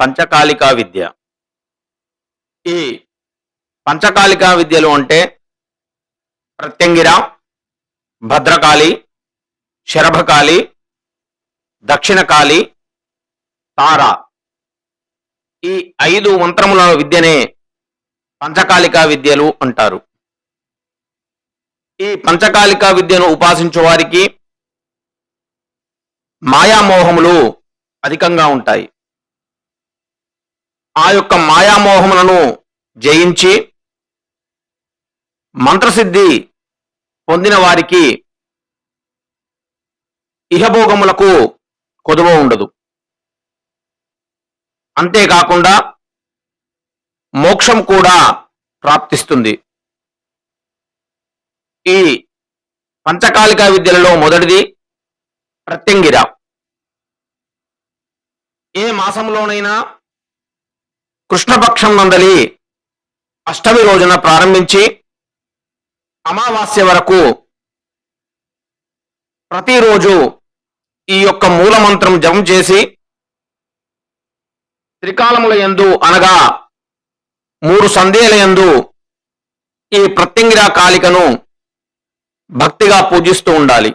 పంచకాలికా విద్య. ఈ పంచకాలికా విద్యలు అంటే ప్రత్యంగిర భద్రకాళి శరభకాళి దక్షిణకాళి తార. ఈ ఐదు మంత్రముల విద్యనే పంచకాలికా విద్యలు అంటారు. ఈ పంచకాలికా విద్యను ఉపాసించే వారికి మాయామోహములు అధికంగా ఉంటాయి. ఆ యొక్క మాయామోహములను జయించి మంత్రసిద్ధి పొందిన వారికి ఇహభోగములకు కొదువ ఉండదు. అంతేకాకుండా మోక్షం కూడా ప్రాప్తిస్తుంది. ఈ పంచకాలిక విద్యలలో మొదటిది ప్రత్యంగిర. ఏ మాసంలోనైనా కృష్ణపక్షం నందలి అష్టమి రోజున ప్రారంభించి అమావాస్య వరకు ప్రతిరోజు ఈ యొక్క మూలమంత్రం జపం చేసి త్రికాలముల యందు అనగా మూడు సంధ్యల యందు ఈ ప్రత్యంగిరా కాళికను భక్తిగా పూజిస్తూ ఉండాలి.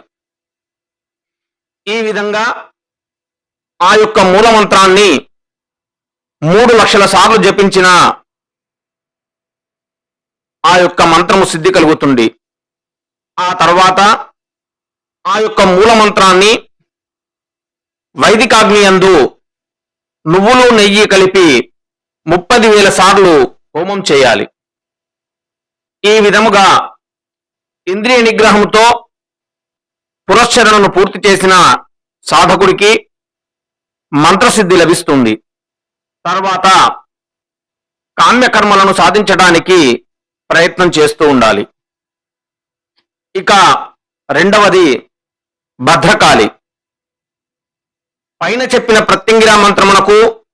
ఈ విధంగా ఆ యొక్క మూల మంత్రాన్ని మూడు లక్షల సార్లు జపించిన ఆ యొక్క మంత్రము సిద్ధి కలుగుతుంది. ఆ తర్వాత ఆ యొక్క మూల మంత్రాన్ని వైదికాగ్నియందు నువ్వులు నెయ్యి కలిపి ముప్పది వేల సార్లు హోమం చేయాలి. ఈ విధముగా ఇంద్రియ నిగ్రహంతో పురశ్చరణను పూర్తి చేసిన సాధకుడికి మంత్రసిద్ధి లభిస్తుంది. తర్వాత కామ్యకర్మలను సాధించడానికి ప్రయత్నం చేస్తూ ఉండాలి. ఇక రెండవది భద్రకాళి. పైన చెప్పిన ప్రత్యంగిరా మంత్రమునకు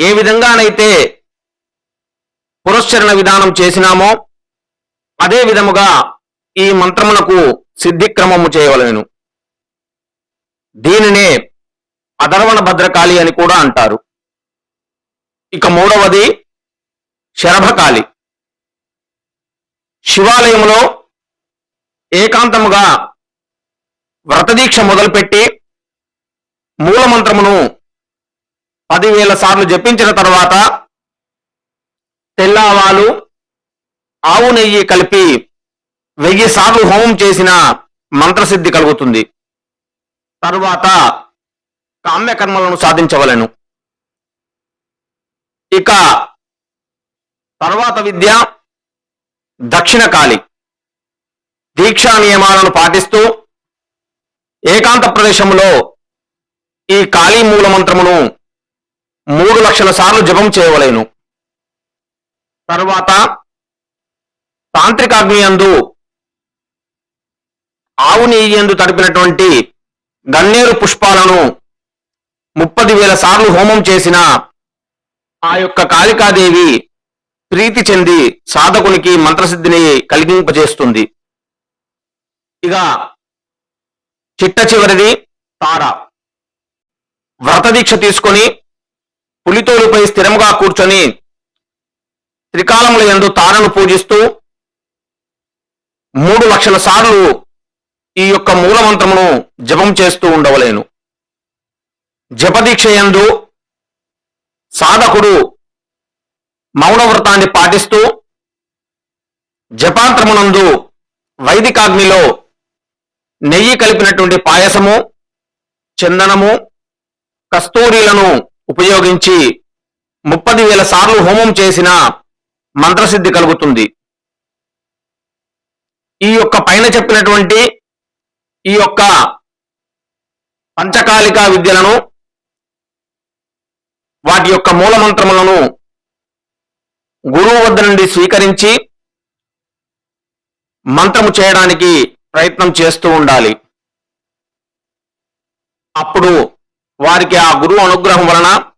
ఏ విధంగానైతే పురస్చరణ విధానం చేసినామో అదే విధముగా ఈ మంత్రమునకు సిద్ధిక్రమము చేయవలెను. దీనినే అధర్వణ భద్రకాళి అని కూడా అంటారు. ఇక మూడవది శరభకాళి. శివాలయములో ఏకాంతముగా వ్రతదీక్ష మొదలుపెట్టి మూలమంత్రమును పదివేల సార్లు జపించిన తర్వాత తెల్లావాలు ఆవు నెయ్యి కలిపి వెయ్యి సార్లు హోమం చేసిన మంత్రసిద్ధి కలుగుతుంది. తరువాత కామ్యకర్మలను సాధించవలను. ఇక తర్వాత విద్య దక్షిణకాళి దీక్షా నియమాలను పాటిస్తూ ఏకాంత ప్రదేశంలో ఈ కాళీ మూల మంత్రమును మూడు లక్షల సార్లు జపం చేయవలేను. తర్వాత తాంత్రికాగ్ని యందు ఆవు నెయ్యి యందు తడిపినటువంటి గన్నేరు పుష్పాలను ముప్పది వేల సార్లు హోమం చేసిన ఆ యొక్క కాళికాదేవి ప్రీతి చెంది సాధకునికి మంత్రసిద్ధిని కలిగింపజేస్తుంది. ఇక చిట్ట చివరిది తార. వ్రతదీక్ష తీసుకొని పులితోలుపై స్థిరంగా కూర్చొని త్రికాలముల యందు తారను పూజిస్తూ మూడు లక్షల సార్లు ఈ యొక్క మూలమంత్రమును జపం చేస్తూ ఉండవలేను. జపదీక్షయందు సాధకుడు మౌనవ్రతాన్ని పాటిస్తూ జపాంత్రమునందు వైదికాగ్నిలో నెయ్యి కలిపినటువంటి పాయసము చందనము కస్తూరీలను ఉపయోగించి ముప్పది వేల సార్లు హోమం చేసిన మంత్రసిద్ధి కలుగుతుంది. ఈ యొక్క పైన చెప్పినటువంటి ఈ యొక్క పంచకాలిక విద్యలను వాటి యొక్క మూల మంత్రములను గురువు వద్ద నుండి స్వీకరించి మంత్రము చేయడానికి ప్రయత్నం చేస్తూ ఉండాలి. అప్పుడు వారికి ఆ గురువు అనుగ్రహం వలన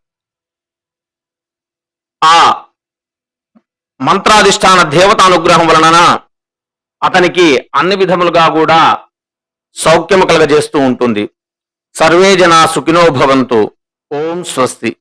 ఆ మంత్రాధిష్టాన దేవత అనుగ్రహం వలన అతనికి అన్ని విధములుగా కూడా సౌఖ్యము కలగజేస్తూ ఉంటుంది. సర్వే జనా సుఖినో భవంతు. ఓం స్వస్తి.